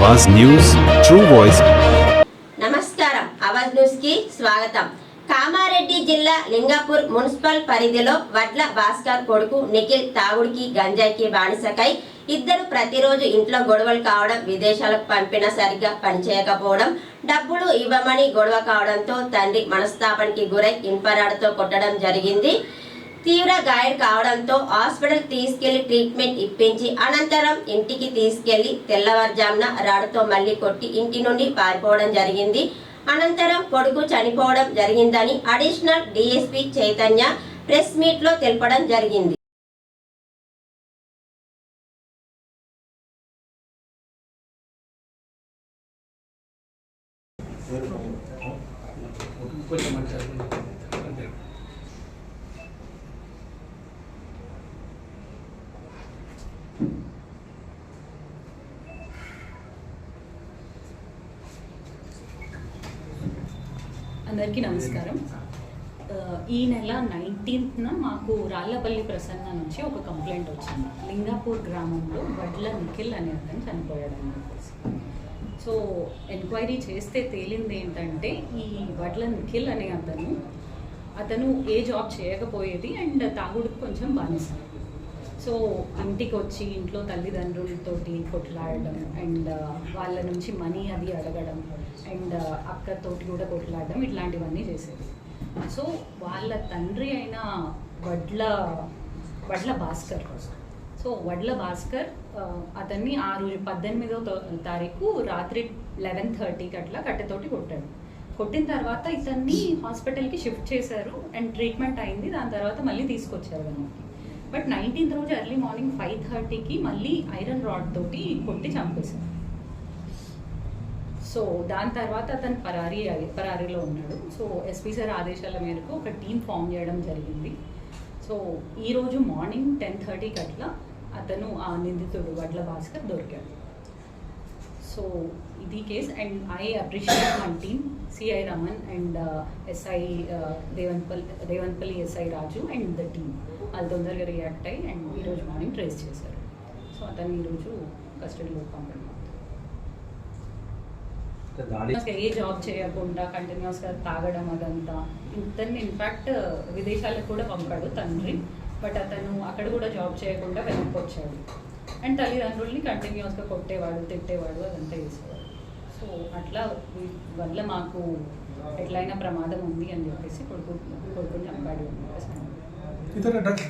అవాజ్ news true voice. నమస్కారం. అవాజ్ న్యూస్కి స్వాగతం. కామారెడ్డి జిల్లా లింగాపూర్ మున్సిపల్ పరిధిలో వడ్ల భాస్కర్ కొడుకు నిఖిల్ తాగుడికి గంజాయికి బానిసకై ఇద్దరు ప్రతిరోజు ఇంట్లో గొడవలు కావడం విదేశాలకు పంపిన సరిగ్గా పనిచేయకపోవడం డబ్బులు ఇవ్వమని గొడవ కావడంతో తండ్రి మనస్తాపానికి గురై ఇన్పరాడతో కొట్టడం జరిగింది. తీవ్ర గాయం కావడంతో హాస్పిటల్ తీసుకెళ్ళి ట్రీట్మెంట్ ఇప్పించి అనంతరం ఇంటికి తీసుకెళ్ళి తెల్లవారుజామున రాడుతో మళ్ళీ కొట్టి ఇంటి నుండి పారిపోవడం జరిగింది. అనంతరం కొడుకు చనిపోవడం జరిగిందని అడిషనల్ డిఎస్పీ చైతన్య ప్రెస్ మీట్లో తెలపడం జరిగింది. అందరికీ నమస్కారం. ఈ నెల నైన్టీన్త్న మాకు రాళ్ళపల్లి ప్రసన్న నుంచి ఒక కంప్లైంట్ వచ్చింది. లింగాపూర్ గ్రామంలో వడ్ల నిఖిల్ అనే అతను చనిపోయాడు సో ఎంక్వైరీ చేస్తే తేలింది ఏంటంటే ఈ వడ్ల నిఖిల్ అనే అతను అతను ఏ జాబ్ చేయకపోయేది అండ్ తాగుడు కొంచెం బానిసాడు సో ఇంటికి వచ్చి ఇంట్లో తల్లిదండ్రులతోటి కొట్లాడడం అండ్ వాళ్ళ నుంచి మనీ అది అడగడం అండ్ అక్కతోటి కూడా కొట్లాడడం ఇట్లాంటివన్నీ చేసేది. సో వాళ్ళ తండ్రి అయిన వడ్ల వడ్ల భాస్కర్ సో వడ్ల భాస్కర్ అతన్ని ఆ రోజు పద్దెనిమిదో తారీఖు రాత్రి లెవెన్ థర్టీకి అట్లా కట్టెతోటి కొట్టాడు. కొట్టిన తర్వాత ఇతన్ని హాస్పిటల్కి షిఫ్ట్ చేశారు అండ్ ట్రీట్మెంట్ అయింది. దాని తర్వాత మళ్ళీ తీసుకొచ్చారు వెనక్కి బట్ నైన్టీన్త్ రోజు ఎర్లీ మార్నింగ్ ఫైవ్ థర్టీకి మళ్ళీ ఐరన్ రాడ్ తోటి కొట్టి చంపేశారు సో దాని తర్వాత అతను పరారీ పరారీలో ఉన్నాడు. సో ఎస్పీ సార్ ఆదేశాల మేరకు ఒక టీం ఫామ్ చేయడం జరిగింది. సో ఈరోజు మార్నింగ్ టెన్ థర్టీకి అట్లా అతను ఆ నిందితుడు వడ్ల భాస్కర్ దొరికాడు. సో ఇది case and I appreciate my team CI Raman and SI Devanpalli Devanpalli SI Raju and the team వాళ్ళు తొందరగా రియాక్ట్ అయ్యి అండ్ ఈరోజు మార్నింగ్ ట్రేస్ చేశారు. సో అతన్ని ఈరోజు కస్టడీలో పంపడం ఏ జాబ్ చేయకుండా కంటిన్యూస్గా తాగడం అదంతా ఇతన్ని ఇన్ఫాక్ట్ విదేశాలకు కూడా పంపాడు తండ్రి బట్ అతను అక్కడ కూడా జాబ్ చేయకుండా వెనక్కి వచ్చాడు అండ్ తల్లిదండ్రుల్ని కంటిన్యూస్గా కొట్టేవాడు తిట్టేవాడు అదంతా చేసేవాడు. సో అట్లా వల్ల మాకు ఎట్లయినా ప్రమాదం ఉంది అని చెప్పేసి కొడుకు కొడుకుని ఇతర డ్రగ్స్